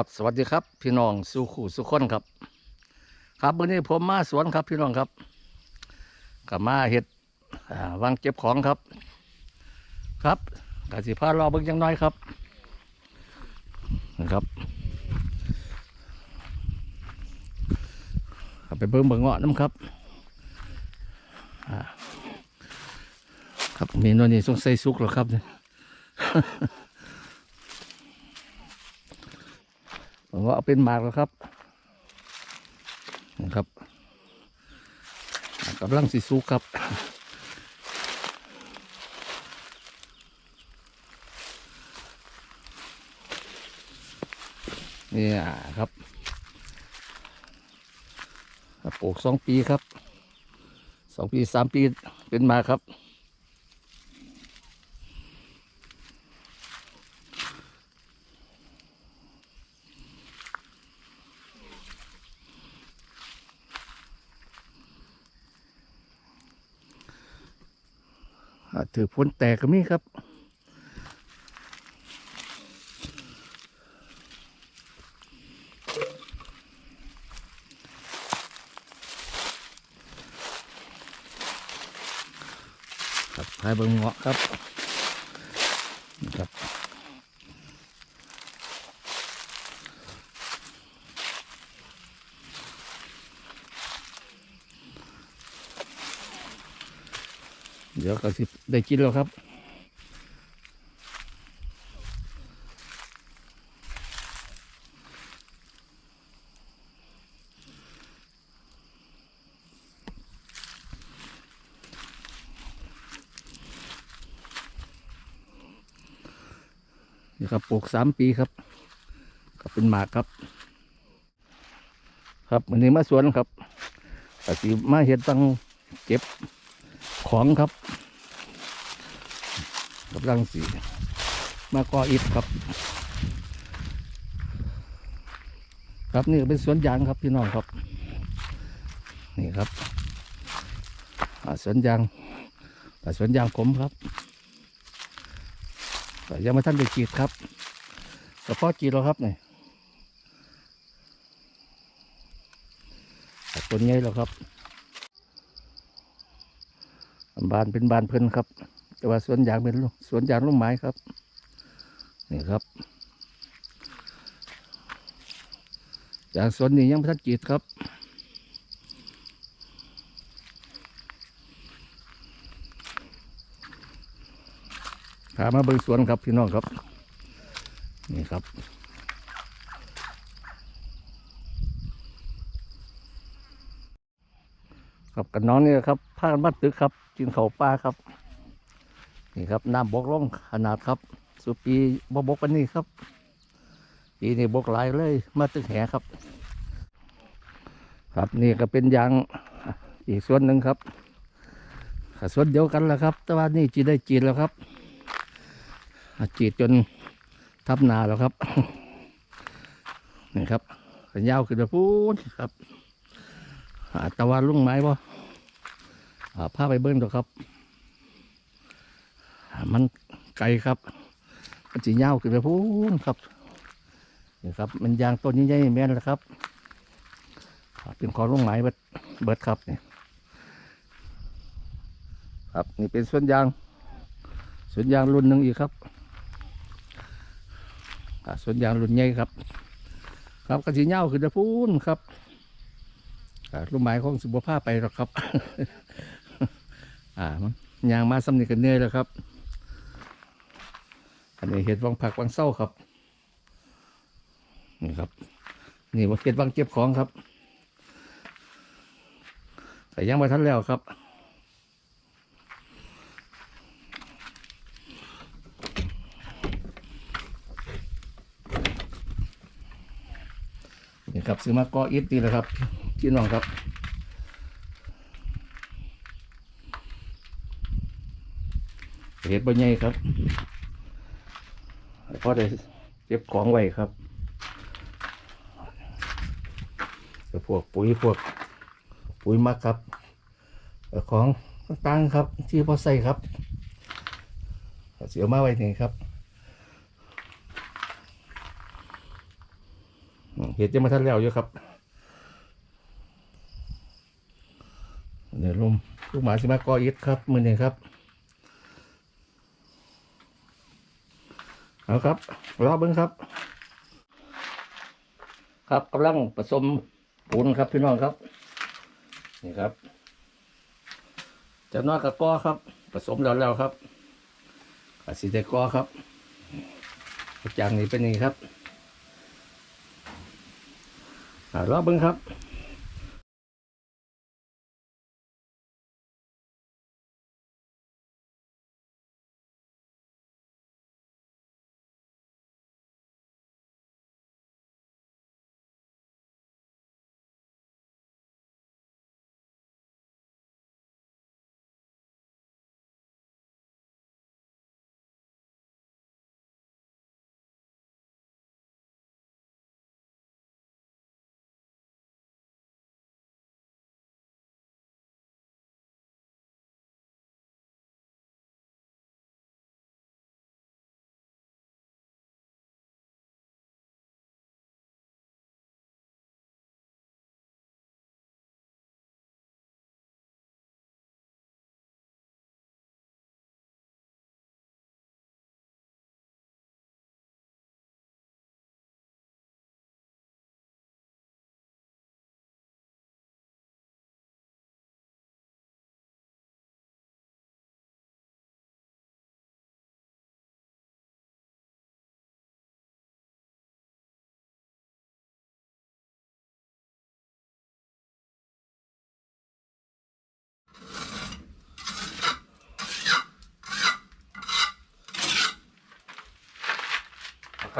ครับสวัสดีครับ พี่น้องสุขุสุขคนครับ ครับวันนี้ผมมาสวนครับ พี่น้องครับกับมาเห็ดวางเก็บของครับ ครับกสิพารอเบิ่งจังน้อยครับนะครับครับไปเบิ่งเบิ่งเงาะน้ำครับครับมีนวลนี่สงสัยสุกแล้วครับเนี่ย ผม ว่าเอาเป็นหมากแล้วครับนะครับกำลังสิสุกครับนี่ครับครับปลูกสองปีครับสองปีสามปีเป็นมาครับ ถือพ้นแตกก็มีครับครับพายเบิงเงาะครับครับ เดี๋ยวก็สิได้กินแล้วครับนี่ครับปลูกสามปีครับครับเป็นหมากครับ ครับวันนี้มาสวนครับก็สิมาเห็ดตังเก็บ ของครับกำลังสีมาก่ออิฐครับ ครับนี่เป็นสวนยางครับพี่น้องครับ นี่ครับสวนยางอ่สวนยางผมครับแต่ยังไม่ทันได้กรีดครับแต่พ่อกรีดแล้วครับนี่แต่ต้นใหญ่แล้วครับ บานเป็นบานเพิ่นครับ แต่ว่าสวนยางเป็นลูกสวนยางลูกไม้ครับ นี่ครับยางสวนนี้ยังไม่ทันกรีดครับขามาเบิ่งสวนครับพี่น้องครับ นี่ครับ ครับกับน้องนี่ครับพากันมาตึกครับกินเขาปลาครับ นี่ครับน้ำบกล่องขนาดครับสุปีบกบกปันนี้ครับปีนี้บกหลายเลย มาตึกแหครับ ครับนี่ก็เป็นยางอีกส่วนหนึ่งครับส่วนเดียวกันแหละครับ แต่ว่านี่จีได้จีนแล้วครับจีดจนทับนาแล้วครับนี่ครับขันยาวขึ้นไปพูนครับ ตะวันลุ่งไม้บ่อ่าพไปเบิ้งดอกครับ มันไกลครับ มันสียาขึ้นไปพูนครับนี่ครับ มันยางต้นใหญ่ๆแม่นแล้วครับเป็นของลุงไม้เบิดเบิดครับนี่ครับนี่เป็นสวนยางสวนยางรุ่นหนึ่งอีกครับอ่าสวนยางรุ่นใหญ่ครับ ครับกระสีเง่าคือจะพูนครับ ลูกไม้ของสุบผ้าไปหรอกครับ อ่ามันยางมาสำนีกันเนื่อยแล้วครับ อันนี้เห็ดวังผักวังเศร้าครับ นี่ครับ นี่ว่าเห็ดวังเก็บของครับแต่ยังมาทันแล้วครับนี่ครับซื้อมาก็อิดนี่แหละครับ พี่น้องครับเห็ดบะใหญ่ครับพอได้เก็บของไว้ครับพวกปุ๋ยพวกปุ๋ยมักครับ ของต่างครับ ที่พอใส่ครับ เสียมาไว้นี่ครับเห็ดยังม่ทันแล้วอยู่ครับ เดี๋ยลมลูกหมาสิมากออิดครับมือนี้ครับ เอาครับรอเบิ้งครับ ครับกำลังผสมปูนครับพี่น้องครับ นี่ครับจะนอยกับกอครับ ผสมแล้วแล้วครับกัสีเดกอครับจากนี้เป็นนี่ครับรอเบิ้งครับ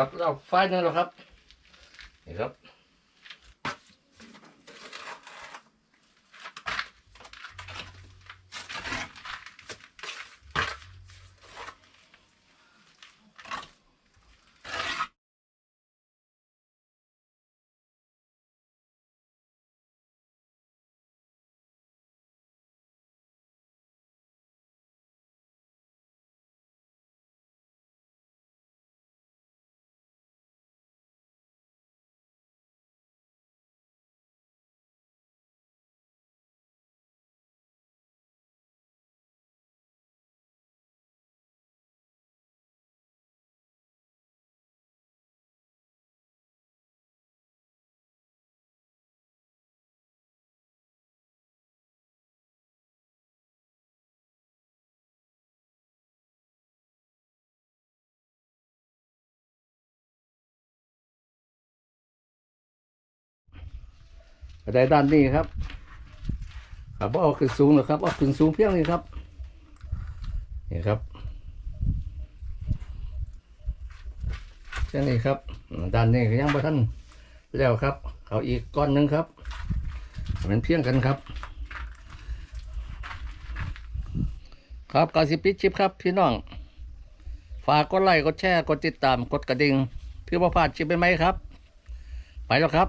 ครับเราไฟนี่แล้วครับนี่ครับ ได้ด้านนี้ครับครับเอาขึ้นสูงหรอครับเอาขึ้นสูงเพียงนี้ครับนี่ครับเช่นนี้ครับด้านนี้ก็ยังบ่ทันแล้วครับ เอาอีกก้อนหนึ่งครับมันเพียงกันครับ ครับกาสิปิชิปครับ พี่น้องฝากกดไลค์กดแชร์กดติดตามกดกระดิ่งเพื่อประพาดชิปไปไหมครับ ไปแล้วครับ